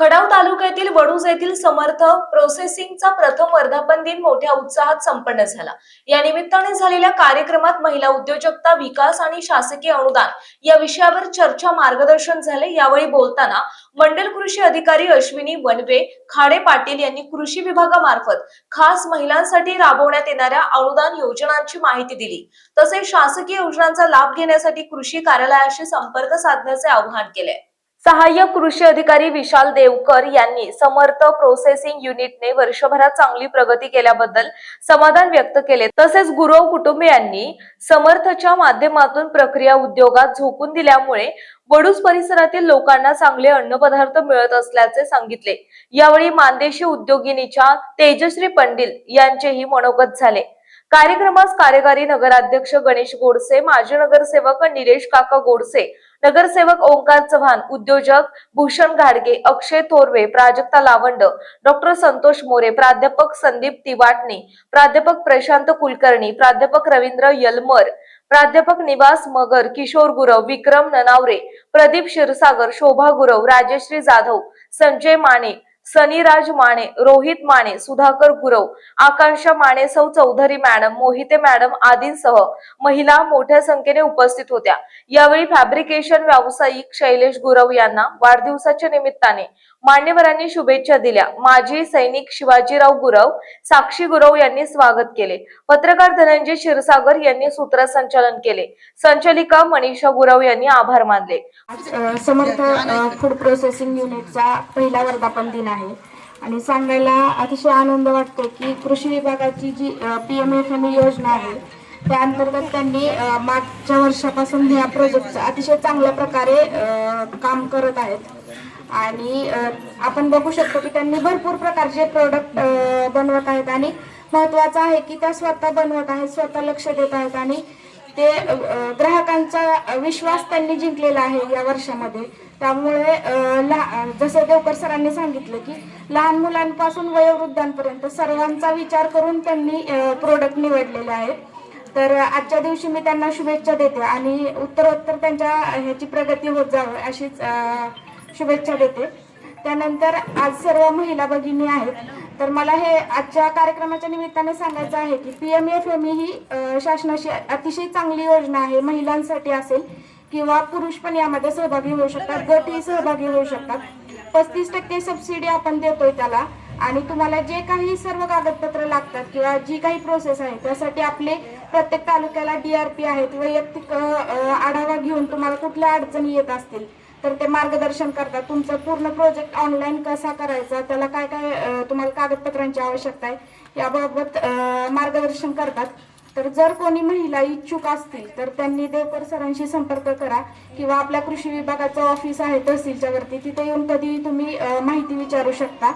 खडाव तालुक्यातील वडूज येथील समर्थ प्रोसेसिंगचा प्रथम वर्धापन दिन मोठ्या उत्साहात संपन्न झाला. या निमित्ताने झालेल्या कार्यक्रमात महिला उद्योजकता विकास आणि शासकीय अनुदान या विषयावर चर्चा मार्गदर्शन झाले. यावेळी बोलताना मंडल कृषी अधिकारी अश्विनी वनवे खाडे पाटील यांनी कृषी विभागामार्फत खास महिलांसाठी राबवण्यात येणाऱ्या अनुदान योजनांची माहिती दिली. तसेच शासकीय योजनांचा लाभ घेण्यासाठी कृषी कार्यालयाशी संपर्क साधण्याचे आवाहन केले. सहाय्यक कृषी अधिकारी विशाल देवकर यांनी समर्थ प्रोसेसिंग युनिटने वर्षभरात चांगली प्रगती केल्याबद्दल समाधान व्यक्त केले. तसेच गुरव कुटुंबियांनी समर्थच्या माध्यमातून प्रक्रिया उद्योगात झोकून दिल्यामुळे वडूस परिसरातील लोकांना चांगले अन्नपदार्थ मिळत असल्याचे सांगितले. यावेळी मानदेशी उद्योगिनीच्या तेजश्री पंडिल यांचेही मनोगत झाले. कार्यक्रमास कार्यकारी नगराध्यक्ष गणेश गोडसे माजी नगरसेवक निलेश काका गोडसे नगरसेवक ओंकार चव्हाण उद्योजक भूषण घाडगे अक्षय थोरवे प्राजक्ता लावंड डॉक्टर संतोष मोरे प्राध्यापक संदीप तिवाटणे प्राध्यापक प्रशांत कुलकर्णी प्राध्यापक रवींद्र यलमर प्राध्यापक निवास मगर किशोर गुरव विक्रम ननावरे प्रदीप क्षीरसागर शोभा गुरव राजश्री जाधव संजय माने सनीराज माने रोहित माने सुधाकर गुरव आकांक्षा माने सौ चौधरी मॅडम मोहिते मॅडम आदींसह महिला मोठ्या संख्येने उपस्थित होत्या. यावेळी फॅब्रिकेशन व्यावसायिक शैलेश गुरव यांना वाढदिवसाच्या निमित्ताने मान्यवरांनी शुभेच्छा दिल्या. माजी सैनिक शिवाजीराव गुरव साक्षी गुरव यांनी स्वागत केले. पत्रकार धनंजय क्षीरसागर यांनी सूत्रसंचालन केले. संचालिका मनीषा गुरव यांनी आभार मानले. समर्थ फूड प्रोसेसिंग युनिटचा पहिला वर्धापन दिन आहे. आणि सांगायला अतिशय आनंद वाटतो की कृषी विभागाची जी पी एम एफ एम योजना आहे त्या अंतर्गत त्यांनी मागच्या वर्षापासून ह्या प्रोजेक्टचं अतिशय चांगल्या प्रकारे काम करत आहेत. आणि आपण बघू शकतो की त्यांनी भरपूर प्रकारचे प्रोडक्ट बनवत आहेत. आणि महत्वाचं आहे की त्या स्वतः बनवत आहेत स्वतः लक्ष देत आहेत. आणि ते ग्राहकांचा विश्वास त्यांनी जिंकलेला आहे या वर्षामध्ये. त्यामुळे लहा- जसं देवकर सरांनी सांगितलं की लहान मुलांपासून वयोवृद्धांपर्यंत सर्वांचा विचार करून त्यांनी प्रोडक्ट निवडलेले आहेत. तर आजच्या दिवशी मी त्यांना शुभेच्छा देते आणि उत्तरोत्तर त्यांच्या ह्याची प्रगती होत जावं अशीच शुभेच्छा देते. त्यानंतर आज सर्व महिला भगिनी आहेत. तर मला हे आजच्या कार्यक्रमाच्या निमित्ताने सांगायचं आहे की P M F M E ही शासनाची अतिशय चांगली योजना आहे. महिलांसाठी असेल किंवा पुरुष पण यामध्ये सहभागी होऊ शकतात गटही सहभागी होऊ शकतात. पस्तीस टक्के सबसिडी आपण देतोय त्याला आणि तुम्हाला जे काही सर्व कागदपत्र लागतात किंवा जी काही प्रोसेस आहे त्यासाठी आपले प्रत्येक तालुक्याला डी आर पी आहेत. वैयक्तिक आढावा घेऊन तुम्हाला कुठल्या अडचणी येत असतील तर ते मार्गदर्शन करतात. तुमचा पूर्ण प्रोजेक्ट ऑनलाईन कसा करायचा त्याला काय काय तुम्हाला कागदपत्रांची आवश्यकता आहे याबाबत मार्गदर्शन करतात. तर जर कोणी महिला इच्छुक असतील तर त्यांनी देवकर सरांशी संपर्क करा किंवा आपल्या कृषी विभागाचं ऑफिस आहे तहसीलच्या वरती तिथे येऊन कधी तुम्ही माहिती विचारू शकता.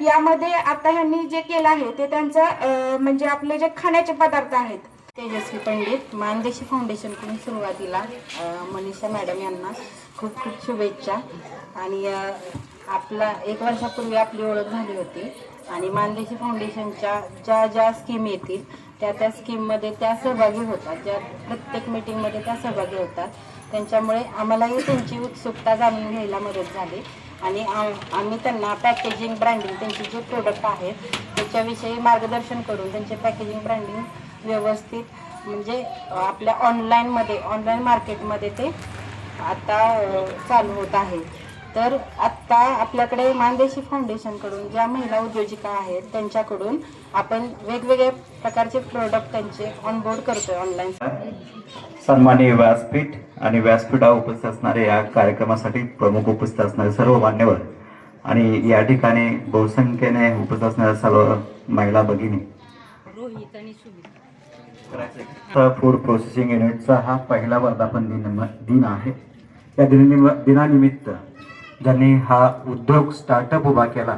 यामध्ये आता ह्यांनी जे केलं आहे ते त्यांचं म्हणजे आपले जे खाण्याचे पदार्थ आहेत तेजस्वी पंडित मानदेशी फाउंडेशनकडून सुरुवातीला मनीषा मॅडम यांना खूप खूप शुभेच्छा. आणि आपला एक वर्षापूर्वी आपली ओळख झाली होती. आणि मानदेशी फाउंडेशनच्या ज्या ज्या स्कीम येतील त्या त्या स्कीममध्ये त्या सहभागी होतात. ज्या प्रत्येक मीटिंगमध्ये त्या सहभागी होतात. त्यांच्यामुळे आम्हालाही त्यांची उत्सुकता जाणून घ्यायला मदत झाली. आणि आम्ही त्यांना पॅकेजिंग ब्रँडिंग त्यांचे जे प्रोडक्ट आहेत त्याच्याविषयी मार्गदर्शन करून त्यांचे पॅकेजिंग ब्रँडिंग व्यवस्थित म्हणजे आपल्या ऑनलाईनमध्ये ऑनलाईन मार्केटमध्ये ते आता अ, चालू होत आहे. तर आत्ता आपल्याकडे मानदेशी फाउंडेशनकडून ज्या महिला उद्योजिका आहेत त्यांच्याकडून आपण वेगवेगळे प्रकारचे प्रोडक्ट त्यांचे ऑनबोर्ड करतोय ऑनलाईन सन्माननीय व्यासपीठ आणि व्यासपीठावर उपस्थित असणारे या कार्यक्रमासाठी प्रमुख उपस्थित असणारे सर्व मान्यवर आणि या ठिकाणी बहुसंख्येने उपस्थित असणाऱ्या सर्व महिला भगिनी. करायचं फूड प्रोसेसिंग युनिटचा हा पहिला वर्धापन दिन दिन आहे. या दिनानिम दिनानिमित्त ज्यांनी हा उद्योग स्टार्टअप उभा केला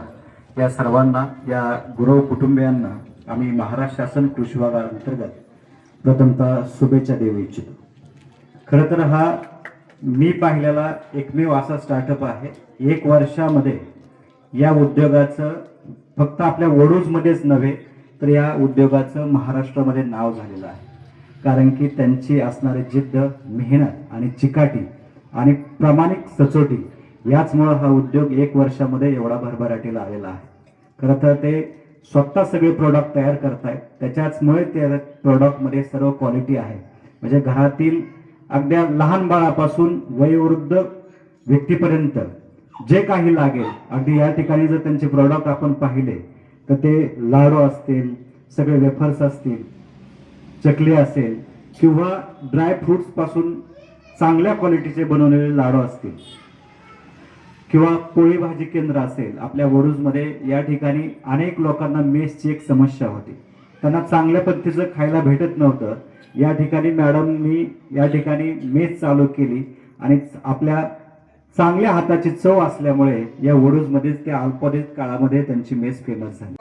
या सर्वांना या गुरव कुटुंबियांना आम्ही महाराष्ट्र शासन कृषी विभागाअंतर्गत प्रथमतः शुभेच्छा देऊ इच्छितो. खरं तर हा मी पाहिलेला एकमेव असा स्टार्टअप आहे. एक वर्षामध्ये या उद्योगाचं फक्त आपल्या वडूजमध्येच नव्हे तर या उद्योगाचं महाराष्ट्रामध्ये नाव झालेलं आहे. कारण की त्यांची असणारी जिद्द मेहनत आणि चिकाटी आणि प्रामाणिक सचोटी याचमुळं हा उद्योग एक वर्षामध्ये एवढा भरभराटीला आलेला आहे. खरं तर ते स्वतः सगळे प्रोडक्ट तयार करतायत. त्याच्याचमुळे त्या प्रोडक्टमध्ये सर्व क्वालिटी आहे. म्हणजे घरातील अगद्या लहान बाळापासून वयोवृद्ध व्यक्तीपर्यंत जे काही लागेल अगदी या ठिकाणी जर त्यांचे प्रोडक्ट आपण पाहिले तर ते लाडू असतील सगळे वेफर्स असतील चकली असेल किंवा ड्राय फ्रुट्सपासून चांगल्या क्वालिटीचे बनवलेले लाडू असतील किंवा पोळी भाजी केंद्र असेल आपल्या वडूजमध्ये या ठिकाणी अनेक लोकांना मेसची एक समस्या होती. त्यांना चांगल्या पद्धतीचं खायला भेटत नव्हतं. या ठिकाणी मॅडमनी या ठिकाणी मेस चालू केली आणि आपल्या चांगल्या हाताची चव असल्यामुळे या वडूजमध्येच त्या अल्पदित काळामध्ये त्यांची मेस फेमस झाली.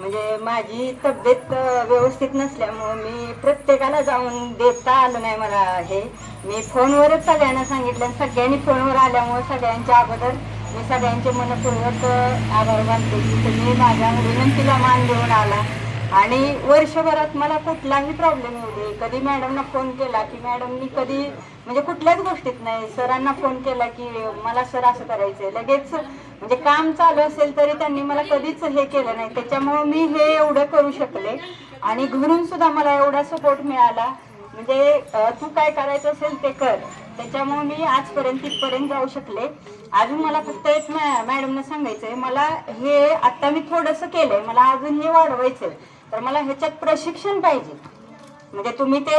म्हणजे माझी तब्येत व्यवस्थित नसल्यामुळं मी प्रत्येकाला जाऊन देता आलं नाही मला हे. मी फोनवरच सगळ्यांना सांगितलं आणि सगळ्यांनी फोनवर आल्यामुळं सगळ्यांच्या अगोदर मी सगळ्यांचे मनपूर्वक आभार मानते की तुम्ही माझ्या विनंतीला मान देऊन आला. आणि वर्षभरात मला कुठलाही प्रॉब्लेम येऊ दे. कधी मॅडमना फोन केला की मॅडमनी कधी म्हणजे कुठल्याच गोष्टीत नाही. सरांना फोन केला की मला सर असं करायचंय. लगेच म्हणजे काम चालू असेल तरी त्यांनी मला कधीच हे केलं नाही. त्याच्यामुळे मी हे एवढं करू शकले. आणि घरून सुद्धा मला एवढा सपोर्ट मिळाला. म्हणजे तू काय करायचं असेल ते कर. त्याच्यामुळे मी आजपर्यंत तिथपर्यंत जाऊ शकले. अजून मला फक्त एक मॅ- मॅडमनं सांगायचंय मला हे आता मी थोडंसं केलंय. मला अजून हे वाढवायचंय. तर मला ह्याच्यात प्रशिक्षण पाहिजे. म्हणजे तुम्ही ते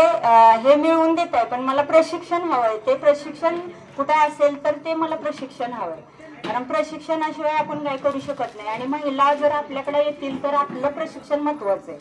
हे मिळवून देताय पण मला प्रशिक्षण हवं आहे ते प्रशिक्षण कुठे असेल तर ते मला प्रशिक्षण हवं आहे कारण प्रशिक्षणाशिवाय आपण काय करू शकत नाही. आणि महिला जर आपल्याकडे येतील तर आपलं प्रशिक्षण महत्वाचं आहे.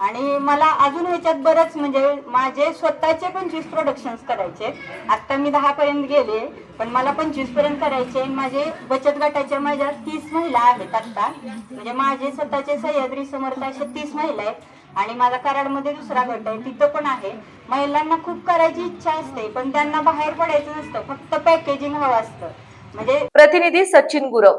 आणि मला अजून ह्याच्यात बरंच म्हणजे माझे स्वतःचे पंचवीस प्रोडक्शन्स करायचे आता मी दहा पर्यंत गेले पण मला पंचवीसपर्यंत करायचे आणि माझे बचत गटाच्या माझ्या तीस महिला आहेत आता म्हणजे माझे स्वतःचे सह्याद्री समर्थ असे तीस महिला आहेत. आणि माझा कराडमध्ये दुसरा गट आहे तिथं पण आहे. महिलांना खूप करायची इच्छा असते पण त्यांना बाहेर पडायचं नसतं. फक्त पॅकेजिंग हवं असतं. म्हणजे प्रतिनिधी सचिन गुरव.